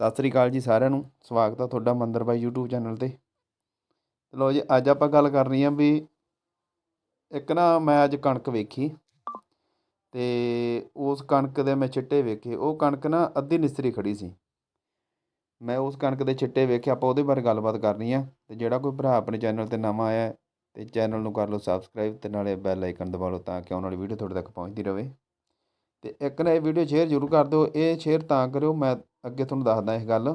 ਸਤਿ ਸ੍ਰੀ ਅਕਾਲ ਜੀ ਸਾਰਿਆਂ ਨੂੰ ਸਵਾਗਤ ਆ ਤੁਹਾਡਾ ਮੰਦਰ ਬਾਈ YouTube ਚੈਨਲ ਤੇ। ਲੋ ਜੀ ਅੱਜ ਆਪਾਂ ਗੱਲ ਕਰਨੀ ਆ ਵੀ ਇੱਕ ਨਾ ਮੈਂ ਅੱਜ ਕਣਕ ਵੇਖੀ ਤੇ ਉਸ ਕਣਕ ਦੇ ਮੈਂ ਛਿੱਟੇ ਵੇਖੇ ਉਹ ਕਣਕ ਨਾ ਅੱਧੀ ਨਿਸਰੀ ਖੜੀ ਸੀ। ਮੈਂ ਉਸ ਕਣਕ ਦੇ ਛਿੱਟੇ ਵੇਖੇ ਆਪਾਂ ਉਹਦੇ ਬਾਰੇ ਗੱਲਬਾਤ ਕਰਨੀ ਆ ਤੇ ਜਿਹੜਾ ਕੋਈ ਭਰਾ ਆਪਣੇ ਚੈਨਲ ਤੇ ਨਵਾਂ ਆਇਆ ਹੈ, ਤੇ ਚੈਨਲ ਨੂੰ ਕਰ ਲਓ ਸਬਸਕ੍ਰਾਈਬ ਤੇ ਨਾਲੇ ਬੈਲ ਆਈਕਨ ਦਬਾ ਲਓ ਤਾਂ ਕਿ ਆਉਣ ਵਾਲੀ ਵੀਡੀਓ ਤੁਹਾਡੇ ਤੱਕ ਪਹੁੰਚਦੀ ਰਹੇ। ਤੇ ਇੱਕ ਨਾ ਇਹ ਵੀਡੀਓ ਸ਼ੇਅਰ ਜ਼ਰੂਰ ਕਰ ਦਿਓ ਇਹ ਸ਼ੇਅਰ ਤਾਂ ਕਰਿਓ ਮੈਂ ਅੱਗੇ ਤੁਹਾਨੂੰ ਦੱਸਦਾ ਇਹ ਗੱਲ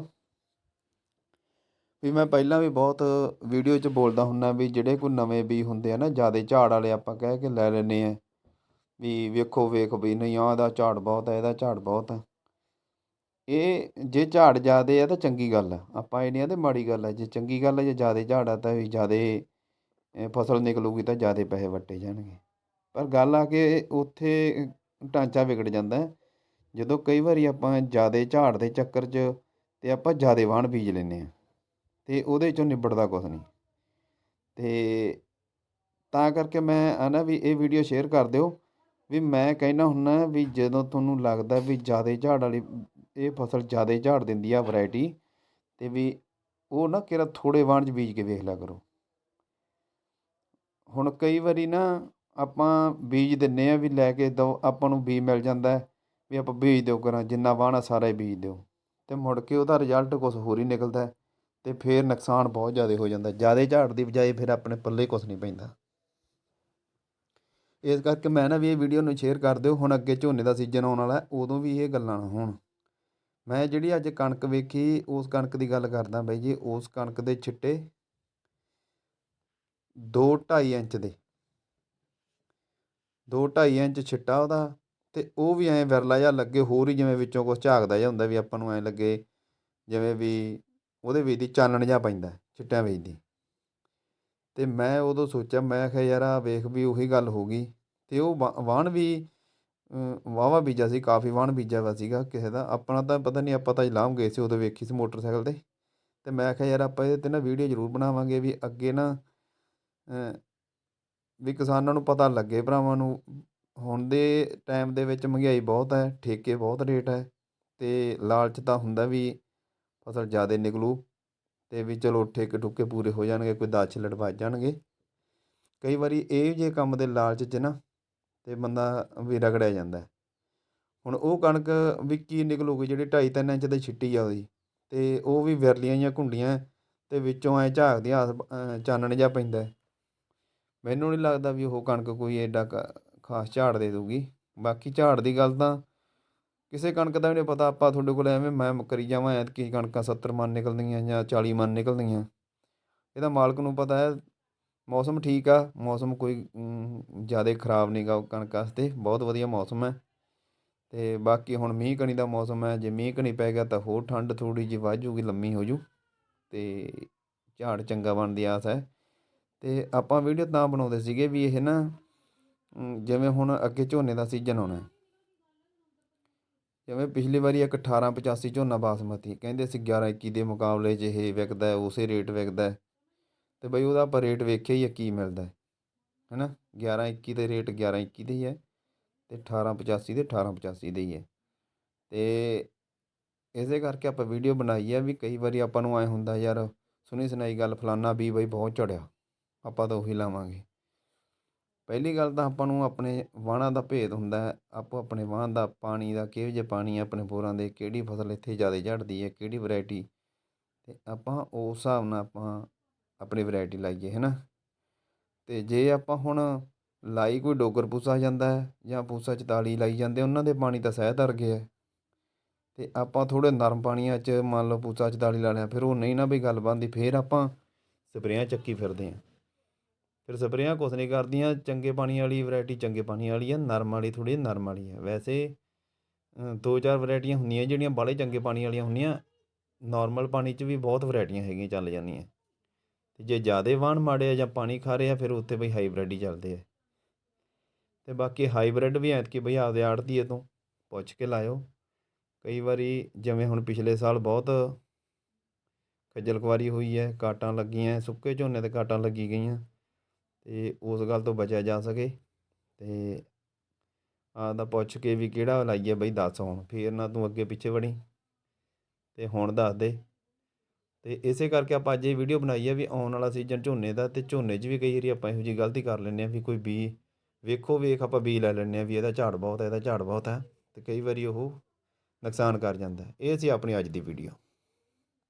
ਵੀ ਮੈਂ ਪਹਿਲਾਂ ਵੀ ਬਹੁਤ ਵੀਡੀਓ 'ਚ ਬੋਲਦਾ ਹੁੰਨਾ ਵੀ ਜਿਹੜੇ ਕੋਈ ਨਵੇਂ ਬੀ ਹੁੰਦੇ ਆ ਨਾ, ਜਿਆਦੇ ਝਾੜ ਵਾਲੇ ਆਪਾਂ ਕਹਿ ਕੇ ਲੈ ਲੈਨੇ ਆ ਵੀ ਵੇਖੋ, ਵੇਖ ਵੀ ਨਹੀਂ ਆ ਇਹਦਾ ਝਾੜ ਬਹੁਤ ਆ, ਇਹਦਾ ਝਾੜ ਬਹੁਤ ਆ। ਇਹ ਜੇ ਝਾੜ ਜ਼ਿਆਦੇ ਆ ਤਾਂ ਚੰਗੀ ਗੱਲ ਆ, ਆਪਾਂ ਇਹ ਨਹੀਂ ਆਂਦੇ ਮਾੜੀ ਗੱਲ ਹੈ ਜੇ ਚੰਗੀ ਗੱਲ ਹੈ ਜੇ ਜ਼ਿਆਦੇ ਝਾੜ ਆ ਤਾਂ ਵੀ ਜ਼ਿਆਦੇ ਫਸਲ ਨਿਕਲੂਗੀ ਤਾਂ ਜ਼ਿਆਦੇ ਪੈਸੇ ਵੱਟੇ ਜਾਣਗੇ। ਪਰ ਗੱਲ ਆ ਕਿ ਉੱਥੇ ਢਾਂਚਾ ਵਿਗੜ ਜਾਂਦਾ। ਜਦੋਂ ਕਈ ਵਾਰੀ ਆਪਾਂ ਜ਼ਿਆਦਾ ਝਾੜ ਦੇ ਚੱਕਰ 'ਚ ਤੇ ਆਪਾਂ ਜ਼ਿਆਦਾ ਵਾਹਣ ਬੀਜ ਲੈਂਦੇ ਹਾਂ ਅਤੇ ਉਹਦੇ 'ਚੋਂ ਨਿਬੜਦਾ ਕੁਛ ਨਹੀਂ। ਅਤੇ ਤਾਂ ਕਰਕੇ ਮੈਂ ਹੈ ਨਾ ਵੀ ਇਹ ਵੀਡੀਓ ਸ਼ੇਅਰ ਕਰ ਦਿਓ ਵੀ ਮੈਂ ਕਹਿੰਦਾ ਹੁੰਦਾ ਵੀ ਜਦੋਂ ਤੁਹਾਨੂੰ ਲੱਗਦਾ ਵੀ ਜ਼ਿਆਦਾ ਝਾੜ ਵਾਲੀ ਇਹ ਫਸਲ ਜ਼ਿਆਦਾ ਝਾੜ ਦਿੰਦੀ ਆ ਵਰਾਇਟੀ ਅਤੇ ਵੀ ਉਹ ਨਾ ਕਿਹੜਾ ਥੋੜ੍ਹੇ ਵਾਹਣ 'ਚ ਬੀਜ ਕੇ ਵੇਖ ਲਿਆ ਕਰੋ। ਹੁਣ ਕਈ ਵਾਰੀ ਨਾ ਆਪਾਂ ਬੀਜ ਦਿੰਦੇ ਹਾਂ ਵੀ ਲੈ ਕੇ ਦੋ ਆਪਾਂ ਨੂੰ ਬੀਜ ਮਿਲ ਜਾਂਦਾ। ਵੀ ਆਪਾਂ ਬੀਜ ਦਿਓ ਕਰਾਂ ਜਿੰਨਾ ਵਾਹਣਾ ਸਾਰਾ ਹੀ ਬੀਜ ਦਿਓ। ਅਤੇ ਮੁੜ ਕੇ ਉਹਦਾ ਰਿਜ਼ਲਟ ਕੁਛ ਹੋਰ ਹੀ ਨਿਕਲਦਾ ਅਤੇ ਫਿਰ ਨੁਕਸਾਨ ਬਹੁਤ ਜ਼ਿਆਦਾ ਹੋ ਜਾਂਦਾ। ਜ਼ਿਆਦਾ ਝਾੜ ਦੀ ਬਜਾਏ ਫਿਰ ਆਪਣੇ ਪੱਲੇ ਕੁਛ ਨਹੀਂ ਪੈਂਦਾ। ਇਸ ਕਰਕੇ ਮੈਂ ਨਾ ਵੀ ਇਹ ਵੀਡੀਓ ਨੂੰ ਸ਼ੇਅਰ ਕਰ ਦਿਓ। ਹੁਣ ਅੱਗੇ ਝੋਨੇ ਦਾ ਸੀਜ਼ਨ ਆਉਣ ਵਾਲਾ ਉਦੋਂ ਵੀ ਇਹ ਗੱਲਾਂ ਨਾ ਹੋਣ। ਮੈਂ ਜਿਹੜੀ ਅੱਜ ਕਣਕ ਵੇਖੀ, ਉਸ ਕਣਕ ਦੀ ਗੱਲ ਕਰਦਾ ਬਾਈ ਜੀ, ਉਸ ਕਣਕ ਦੇ ਛਿੱਟੇ 2.5 ਇੰਚ ਦੇ। 2.5 ਇੰਚ ਛਿੱਟਾ ਉਹਦਾ। ਅਤੇ ਉਹ ਵੀ ਐਂ ਵਿਰਲਾ ਜਿਹਾ ਲੱਗੇ, ਹੋਰ ਹੀ ਜਿਵੇਂ ਵਿੱਚੋਂ ਕੁਛ ਝਾਕਦਾ ਜਿਹਾ ਹੁੰਦਾ ਵੀ ਆਪਾਂ ਨੂੰ ਐਂ ਲੱਗੇ, ਜਿਵੇਂ ਵੀ ਉਹਦੇ ਵਿੱਚ ਦੀ ਚਾਨਣ ਜਿਹਾ ਪੈਂਦਾ, ਛਿੱਟਿਆਂ ਵਿੱਚ ਦੀ। ਤੇ ਮੈਂ ਉਦੋਂ ਸੋਚਿਆ, ਮੈਂ ਕਿਹਾ ਯਾਰ ਆ ਵੇਖ ਵੀ ਉਹੀ ਗੱਲ ਹੋ ਗਈ। ਅਤੇ ਉਹ ਵਾ- ਵਾਹਣ ਵੀ ਵਾਹਵਾ ਬੀਜਾ ਸੀ, ਕਾਫੀ ਵਾਹਣ ਬੀਜਿਆ ਵਾ ਸੀਗਾ ਕਿਸੇ ਦਾ। ਆਪਣਾ ਤਾਂ ਪਤਾ ਨਹੀਂ, ਆਪਾਂ ਤਾਂ ਇਲਾਮ ਗਏ ਸੀ ਉਦੋਂ ਵੇਖੀ ਸੀ ਮੋਟਰਸਾਈਕਲ ਤੇ। ਅਤੇ ਮੈਂ ਕਿਹਾ ਯਾਰ ਆਪਾਂ ਇਹਦੇ ਤੇ ਨਾ ਵੀਡੀਓ ਜ਼ਰੂਰ ਬਣਾਵਾਂਗੇ ਵੀ ਅੱਗੇ ਨਾ ਵੀ ਕਿਸਾਨਾਂ ਨੂੰ ਪਤਾ ਲੱਗੇ, ਭਰਾਵਾਂ ਨੂੰ ਹੁਣ ਦੇ ਟਾਈਮ ਦੇ ਵਿੱਚ ਮਹਿੰਗਾਈ ਬਹੁਤ ਹੈ, ਠੇਕੇ ਬਹੁਤ ਰੇਟ ਹੈ ਅਤੇ ਲਾਲਚ ਤਾਂ ਹੁੰਦਾ ਵੀ ਫਸਲ ਜ਼ਿਆਦਾ ਨਿਕਲੂ ਅਤੇ ਵੀ ਚਲੋ ਠੇਕੇ ਠੁਕੇ ਪੂਰੇ ਹੋ ਜਾਣਗੇ, ਕੋਈ 10 ਲੜਵਾ ਜਾਣਗੇ। ਕਈ ਵਾਰੀ ਇਹ ਜੇ ਕੰਮ ਦੇ ਲਾਲਚ 'ਚ ਨਾ ਤੇ ਬੰਦਾ ਵੀ ਰਗੜਿਆ ਜਾਂਦਾ ਹੁਣ ਉਹ ਕਣਕ ਵੀ ਕੀ ਨਿਕਲੂਗੀ ਜਿਹੜੀ 2.5 3 ਇੰਚ ਦੀ ਛਿੱਟੀ ਆ ਉਹਦੀ ਅਤੇ ਉਹ ਵੀ ਵਿਰਲੀਆਂ ਜਾਂ ਘੁੰਡੀਆਂ ਅਤੇ ਵਿੱਚੋਂ ਐ ਝਾਕਦੀਆਂ ਆਸ- ਚਾਨਣ ਜਿਹਾ ਪੈਂਦਾ ਮੈਨੂੰ ਨਹੀਂ ਲੱਗਦਾ ਵੀ ਉਹ ਕਣਕ ਕੋਈ ਐਡਾ ਕ- ਖਾਸ ਝਾੜ ਦੇ ਦੂਗੀ ਬਾਕੀ ਝਾੜ ਦੀ ਗੱਲ ਤਾਂ ਕਿਸੇ ਕਣਕ ਦਾ ਵੀ ਨਹੀਂ ਪਤਾ, ਆਪਾਂ ਤੁਹਾਡੇ ਕੋਲ ਐਵੇਂ ਮੈਂ ਕਰੀ ਜਾਵਾਂ, ਐਤਕੀ ਕਣਕਾਂ 70 ਮਨ ਨਿਕਲਦੀਆਂ ਜਾਂ 40 ਮਨ ਨਿਕਲਦੀਆਂ। ਇਹਦਾ ਮਾਲਕ ਨੂੰ ਪਤਾ ਹੈ, ਮੌਸਮ ਠੀਕ ਆ, ਮੌਸਮ ਕੋਈ ਜ਼ਿਆਦਾ ਖਰਾਬ ਨਹੀਂਗਾ ਕਣਕ ਵਾਸਤੇ, ਬਹੁਤ ਵਧੀਆ ਮੌਸਮ ਹੈ। ਤੇ ਬਾਕੀ ਹੁਣ ਮੀਂਹ ਕਣੀ ਦਾ ਮੌਸਮ ਹੈ, ਜੇ ਮੀਂਹ ਕਣੀ ਪੈ ਗਿਆ ਤਾਂ ਹੋਰ ਠੰਡ ਥੋੜੀ ਜਿਹੀ ਵੱਧ ਜੂਗੀ, ਲੰਮੀ ਹੋ ਜੂ। ਤੇ ਝਾੜ ਚੰਗਾ ਬਣਨ ਦੀ ਆਸ ਹੈ। ਤੇ ਆਪਾਂ ਵੀਡੀਓ ਤਾਂ ਬਣਾਉਂਦੇ ਸੀਗੇ ਵੀ ਇਹ ਨਾ ਜਿਵੇਂ ਹੁਣ ਅੱਗੇ ਝੋਨੇ ਦਾ ਸੀਜ਼ਨ ਆਉਣਾ ਜਿਵੇਂ ਪਿਛਲੀ ਵਾਰੀ ਇੱਕ 1885 ਝੋਨਾ ਬਾਸਮਤੀ, ਕਹਿੰਦੇ ਸੀ 1121 ਦੇ ਮੁਕਾਬਲੇ 'ਚ ਇਹ ਵਿਕਦਾ ਉਸੇ ਰੇਟ ਵਿਕਦਾ ਹੈ। ਤੇ ਬਈ ਉਹਦਾ ਆਪਾਂ ਰੇਟ ਵੇਖਿਆ ਹੀ ਆ ਕੀ ਮਿਲਦਾ ਹੈ, ਹੈਨਾ? 1121 ਦੇ ਰੇਟ 1121 ਦੇ ਹੀ ਹੈ ਤੇ 1885 ਦੇ 1885 ਦੇ ਹੀ ਹੈ। ਤੇ ਇਸੇ ਕਰਕੇ ਆਪਾਂ ਵੀਡੀਓ ਬਣਾਈ ਹੈ ਵੀ ਕਈ ਵਾਰੀ ਆਪਾਂ ਨੂੰ ਐ ਹੁੰਦਾ ਯਾਰ, ਸੁਣੀ ਸੁਣਾਈ ਗੱਲ ਫਲਾਨਾ ਵੀ ਬਈ ਬਹੁਤ ਝੜਿਆ ਆਪਾਂ ਤਾਂ ਉਹੀ ਲਾਵਾਂਗੇ। ਪਹਿਲੀ ਗੱਲ ਤਾਂ ਆਪਾਂ ਨੂੰ ਆਪਣੇ ਵਾਹਣਾਂ ਦਾ ਭੇਦ ਹੁੰਦਾ ਹੈ। ਆਪੋ ਆਪਣੇ ਵਾਹਣ ਦਾ ਪਾਣੀ ਦਾ ਕਿਹੋ ਜਿਹਾ ਪਾਣੀ ਆਪਣੇ ਬੋਰਾਂ ਦੇ, ਕਿਹੜੀ ਫਸਲ ਇੱਥੇ ਜ਼ਿਆਦਾ ਝੜਦੀ ਹੈ, ਕਿਹੜੀ ਵੈਰਾਈਟੀ ਅਤੇ ਆਪਾਂ ਉਸ ਹਿਸਾਬ ਨਾਲ ਆਪਾਂ ਆਪਣੀ ਵੈਰਾਈਟੀ ਲਾਈਏ ਹੈ ਨਾ ਅਤੇ ਜੇ ਆਪਾਂ ਹੁਣ ਲਾਈ ਕੋਈ ਡੋਗਰ ਪੂਸਾ ਜਾਂਦਾ ਹੈ ਜਾਂ ਪੂਸਾ 44 ਲਾਈ ਜਾਂਦੇ ਉਹਨਾਂ ਦੇ ਪਾਣੀ ਤਾਂ ਸਹਿ ਤਰ ਗਿਆ ਹੈ। ਤੇ ਆਪਾਂ ਥੋੜ੍ਹੇ ਨਰਮ ਪਾਣੀਆਂ 'ਚ ਮੰਨ ਲਓ ਪੂਸਾ 44 ਲਾ ਲਿਆ, ਫਿਰ ਉਹ ਨਹੀਂ ਨਾ ਵੀ ਗੱਲ ਬਣਦੀ, ਫਿਰ ਆਪਾਂ ਸਪਰੇਆਂ ਚੱਕੀ ਫਿਰਦੇ ਹਾਂ। ਫਿਰ ਸਪਰੇਆਂ ਕੁਛ ਨਹੀਂ ਕਰਦੀਆਂ, ਚੰਗੇ ਪਾਣੀ ਵਾਲੀ ਵੈਰਾਈਟੀ ਚੰਗੇ ਪਾਣੀ ਵਾਲੀ ਹੈ ਨਰਮ ਵਾਲੀ ਥੋੜ੍ਹੀ ਨਰਮ ਵਾਲੀ ਹੈ ਵੈਸੇ ਦੋ ਚਾਰ ਵੈਰਾਈਟੀਆਂ ਹੁੰਦੀਆਂ ਜਿਹੜੀਆਂ ਬਾਹਲੇ ਚੰਗੇ ਪਾਣੀ ਵਾਲੀਆਂ ਹੁੰਦੀਆਂ ਨਾਰਮਲ ਪਾਣੀ 'ਚ ਵੀ ਬਹੁਤ ਵੈਰਾਈਟੀਆਂ ਹੈਗੀਆਂ, ਚੱਲ ਜਾਂਦੀਆਂ। ਅਤੇ ਜੇ ਜ਼ਿਆਦਾ ਵਾਹਣ ਮਾੜੇ ਆ ਜਾਂ ਪਾਣੀ ਖਾ ਰਹੇ ਆ ਫਿਰ ਉੱਥੇ ਬਈ ਹਾਈਬ੍ਰਿਡ ਹੀ ਚੱਲਦੇ ਆ। ਅਤੇ ਬਾਕੀ ਹਾਈਬ੍ਰਿਡ ਵੀ ਐਤਕੀ ਬਈ ਆਪਦੇ ਆੜਤੀਏ ਤੋਂ ਪੁੱਛ ਕੇ ਲਾਇਓ। ਕਈ ਵਾਰੀ ਜਿਵੇਂ ਹੁਣ ਪਿਛਲੇ ਸਾਲ ਬਹੁਤ ਖੱਜਲ ਖੁਆਰੀ ਹੋਈ ਹੈ, ਕਾਟਾਂ ਲੱਗੀਆਂ, ਸੁੱਕੇ ਝੋਨੇ ਤੇ ਕਾਟਾਂ ਲੱਗੀ ਗਈਆਂ। ਅਤੇ ਉਸ ਗੱਲ ਤੋਂ ਬਚਿਆ ਜਾ ਸਕੇ ਤੇ ਆਪਦਾ ਪੁੱਛ ਕੇ ਵੀ ਕਿਹੜਾ ਲਾਈਏ ਬਈ ਦੱਸ ਹੁਣ, ਫੇਰ ਨਾ ਤੂੰ ਅੱਗੇ ਪਿੱਛੇ ਵੜੀ ਅਤੇ ਹੁਣ ਦੱਸ ਦੇ। ਅਤੇ ਇਸੇ ਕਰਕੇ ਆਪਾਂ ਅੱਜ ਇਹ ਵੀਡੀਓ ਬਣਾਈ ਹੈ ਵੀ ਆਉਣ ਵਾਲਾ ਸੀਜ਼ਨ ਝੋਨੇ ਦਾ ਅਤੇ ਝੋਨੇ 'ਚ ਵੀ ਕਈ ਵਾਰੀ ਆਪਾਂ ਇਹੋ ਜਿਹੀ ਗਲਤੀ ਕਰ ਲੈਂਦੇ ਹਾਂ ਵੀ ਕੋਈ ਬੀ ਵੇਖੋ, ਵੇਖ ਆਪਾਂ ਬੀ ਲੈ ਲੈਂਦੇ ਹਾਂ ਵੀ ਇਹਦਾ ਝਾੜ ਬਹੁਤ ਹੈ, ਇਹਦਾ ਝਾੜ ਬਹੁਤ ਹੈ ਅਤੇ ਕਈ ਵਾਰੀ ਉਹ ਨੁਕਸਾਨ ਕਰ ਜਾਂਦਾ। ਇਹ ਸੀ ਆਪਣੀ ਅੱਜ ਦੀ ਵੀਡੀਓ